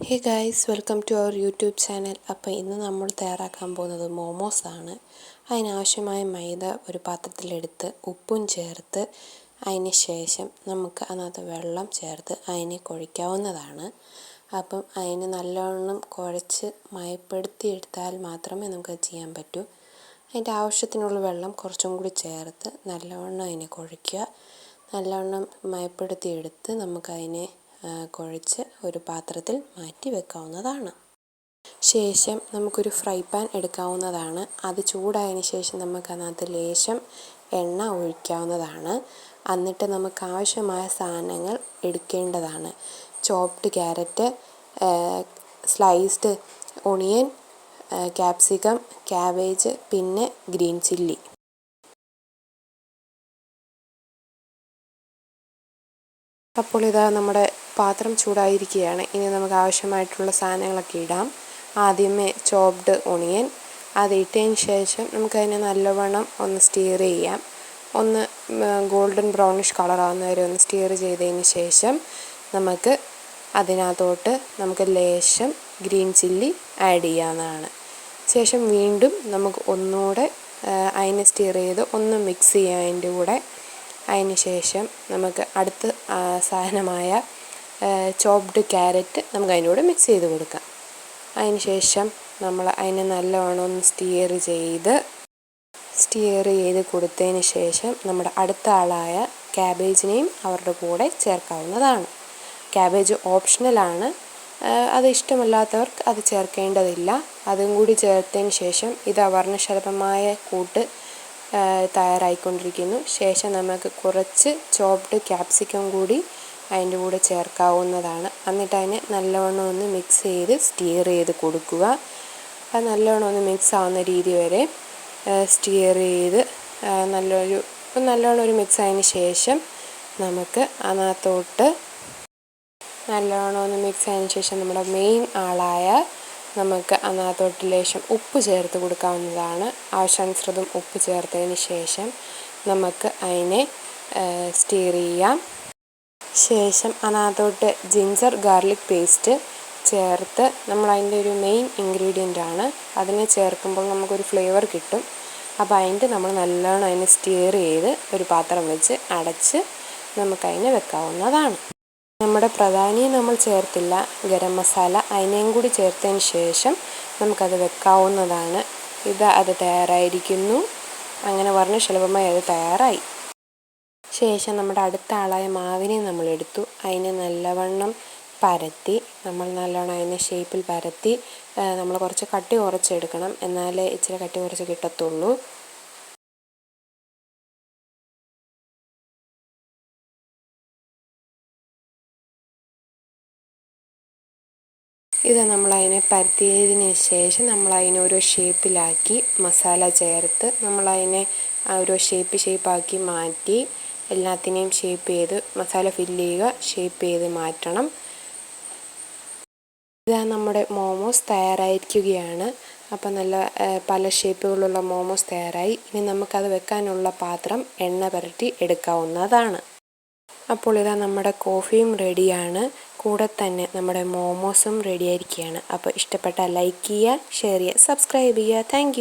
Hey guys welcome to our YouTube channel അപ്പോൾ ഇന്ന് നമ്മൾ തയ്യാറാക്കാൻ പോകുന്നത് മോമോസ് ആണ്. അതിനാവശ്യമായ മൈദ ഒരു പാത്രത്തിലെടുത്ത് ഉപ്പും ചേർത്ത് അതിന് ശേഷം നമുക്ക് അതിനകത്ത് വെള്ളം ചേർത്ത് അതിനെ കുഴയ്ക്കാവുന്നതാണ് അപ്പം അതിന് നല്ലവണ്ണം കുഴച്ച് മയപ്പെടുത്തി എടുത്താൽ മാത്രമേ നമുക്ക് ചെയ്യാൻ പറ്റൂ. അതിന്റെ ആവശ്യത്തിനുള്ള വെള്ളം കുറച്ചും കൂടി ചേർത്ത് നല്ലവണ്ണം അതിനെ കുഴയ്ക്കുക നല്ലവണ്ണം മയപ്പെടുത്തി എടുത്ത് നമുക്കതിനെ കുഴച്ച് ഒരു പാത്രത്തിൽ മാറ്റി വെക്കാവുന്നതാണ്. ശേഷം നമുക്കൊരു ഫ്രൈ പാൻ എടുക്കാവുന്നതാണ്. അത് ചൂടായതിന് ശേഷം നമുക്ക് അതിനകത്ത് ലേശം എണ്ണ ഒഴിക്കാവുന്നതാണ്. എന്നിട്ട് നമുക്ക് ആവശ്യമായ സാധനങ്ങൾ എടുക്കേണ്ടതാണ്. Chopped carrot sliced onion capsicum cabbage പിന്നെ ഗ്രീൻ ചില്ലി. അപ്പോൾ ഇതാ നമ്മുടെ പാത്രം ചൂടായിരിക്കുകയാണ്. ഇനി നമുക്ക് ആവശ്യമായിട്ടുള്ള സാധനങ്ങളൊക്കെ ഇടാം. ആദ്യമേ ചോപ്ഡ് ഒണിയൻ അത് ഇട്ടതിന് ശേഷം നമുക്കതിനെ നല്ലവണ്ണം ഒന്ന് സ്റ്റീർ ചെയ്യാം. ഒന്ന് ഗോൾഡൻ ബ്രൗണിഷ് കളറാകുന്ന വരെ ഒന്ന് സ്റ്റീർ ചെയ്തതിന് ശേഷം നമുക്ക് അതിനകത്തോട്ട് നമുക്ക് ലേശം ഗ്രീൻ ചില്ലി ആഡ് ചെയ്യാവുന്നതാണ്. ശേഷം വീണ്ടും നമുക്ക് ഒന്നുകൂടെ അതിനെ സ്റ്റീർ ചെയ്ത് ഒന്ന് മിക്സ് ചെയ്യാം അതിന്റെ കൂടെ അതിന് ശേഷം നമുക്ക് അടുത്ത സാധനമായ ചോപ്ഡ് ക്യാരറ്റ് നമുക്ക് അതിന്റെ കൂടെ മിക്സ് ചെയ്ത് കൊടുക്കാം. അതിന് ശേഷം നമ്മൾ അതിനെ നല്ലവണ്ണം ഒന്ന് സ്റ്റിയർ ചെയ്ത് സ്റ്റിയർ ചെയ്ത് കൊടുത്തതിന് ശേഷം നമ്മുടെ അടുത്ത ആളായ ക്യാബേജിനെയും അവരുടെ കൂടെ ചേർക്കാവുന്നതാണ്. ക്യാബേജ് ഓപ്ഷണലാണ് അത് ഇഷ്ടമല്ലാത്തവർക്ക് അത് ചേർക്കേണ്ടതില്ല. അതും കൂടി ചേർത്തതിന് ശേഷം ഇത് അവർണശലഭമായ കൂട്ട് തയ്യാറായിക്കൊണ്ടിരിക്കുന്നു. ശേഷം നമുക്ക് കുറച്ച് ചോപ്ഡ് ക്യാപ്സിക്കം കൂടി അതിന്റെ കൂടെ ചേർക്കാവുന്നതാണ്. എന്നിട്ട് അതിനെ നല്ലവണ്ണം ഒന്ന് മിക്സ് ചെയ്ത് സ്റ്റിയർ ചെയ്ത് കൊടുക്കുക. അത് നല്ലവണ്ണം ഒന്ന് മിക്സ് ആവുന്ന രീതി വരെ സ്റ്റിയർ ചെയ്ത് നല്ലൊരു നല്ലവണ്ണം ഒരു മിക്സ് ആയതിന് ശേഷം നമുക്ക് അതിനകത്തോട്ട് നല്ലവണ്ണം ഒന്ന് മിക്സ് ആയതിന് ശേഷം നമ്മുടെ മെയിൻ ആളായ നമുക്ക് അതിനകത്തോട്ട് ലേശം ഉപ്പ് ചേർത്ത് കൊടുക്കാവുന്നതാണ്. ആവശ്യാനുസൃതം ഉപ്പ് ചേർത്തതിന് ശേഷം നമുക്ക് അതിനെ സ്റ്റീർ ചെയ്യാം. ശേഷം അതിനകത്തോട്ട് ജിഞ്ചർ ഗാർലിക് പേസ്റ്റ് ചേർത്ത് നമ്മൾ അതിന്റെ ഒരു മെയിൻ ഇൻഗ്രീഡിയന്റ് ആണ്. അതിനെ ചേർക്കുമ്പോൾ നമുക്കൊരു ഫ്ലേവർ കിട്ടും. അപ്പോൾ അതിന്റെ നമ്മൾ നല്ലോണം അതിനെ സ്റ്റിയർ ചെയ്ത് ഒരു പാത്രം വെച്ച് അടച്ച് നമുക്കതിനെ വെക്കാവുന്നതാണ്. നമ്മുടെ പ്രധാനിയെ നമ്മൾ ചേർത്തില്ല ഗരം മസാല. അതിനെയും കൂടി ചേർത്തതിന് ശേഷം നമുക്കത് വെക്കാവുന്നതാണ്. ഇത് അത് തയ്യാറായിരിക്കുന്നു. അങ്ങനെ പറഞ്ഞ് സുലഭമായി അത് തയ്യാറായി. ശേഷം നമ്മുടെ അടുത്ത ആളായ മാവിനെ നമ്മൾ എടുത്തു. അതിനെ നല്ലവണ്ണം പരത്തി നമ്മൾ നല്ലോണം അതിനെ ഷേപ്പിൽ പരത്തി നമ്മൾ കുറച്ച് കട്ടി കുറച്ചെടുക്കണം. എന്നാലേ ഇച്ചിരി കട്ടി കുറച്ച് കിട്ടത്തുള്ളൂ. ഇത് നമ്മളതിനെ പരത്തിയതിന് ശേഷം നമ്മളതിനെ ഓരോ ഷേപ്പിലാക്കി മസാല ചേർത്ത് നമ്മളതിനെ ഓരോ ഷേപ്പ് ഷേപ്പാക്കി മാറ്റി. എല്ലാത്തിനെയും ഷേപ്പ് ചെയ്ത് മസാല ഫില്ല് ചെയ്യുക ഷേപ്പ് ചെയ്ത് മാറ്റണം. ഇതാ നമ്മുടെ മോമോസ് തയ്യാറായിരിക്കുകയാണ്. അപ്പം നല്ല പല ഷേപ്പുകളുള്ള മോമോസ് തയ്യാറായി. ഇനി നമുക്കത് വെക്കാനുള്ള പാത്രം എണ്ണ പുരട്ടി എടുക്കാവുന്നതാണ്. അപ്പോൾ ഇതാ നമ്മുടെ കോഫിയും റെഡിയാണ് കൂടെ തന്നെ നമ്മുടെ മോമോസും റെഡിയായിരിക്കുകയാണ് അപ്പോൾ ഇഷ്ടപ്പെട്ടാൽ ലൈക്ക് ചെയ്യുക ഷെയർ ചെയ്യുക സബ്സ്ക്രൈബ് ചെയ്യുക. താങ്ക്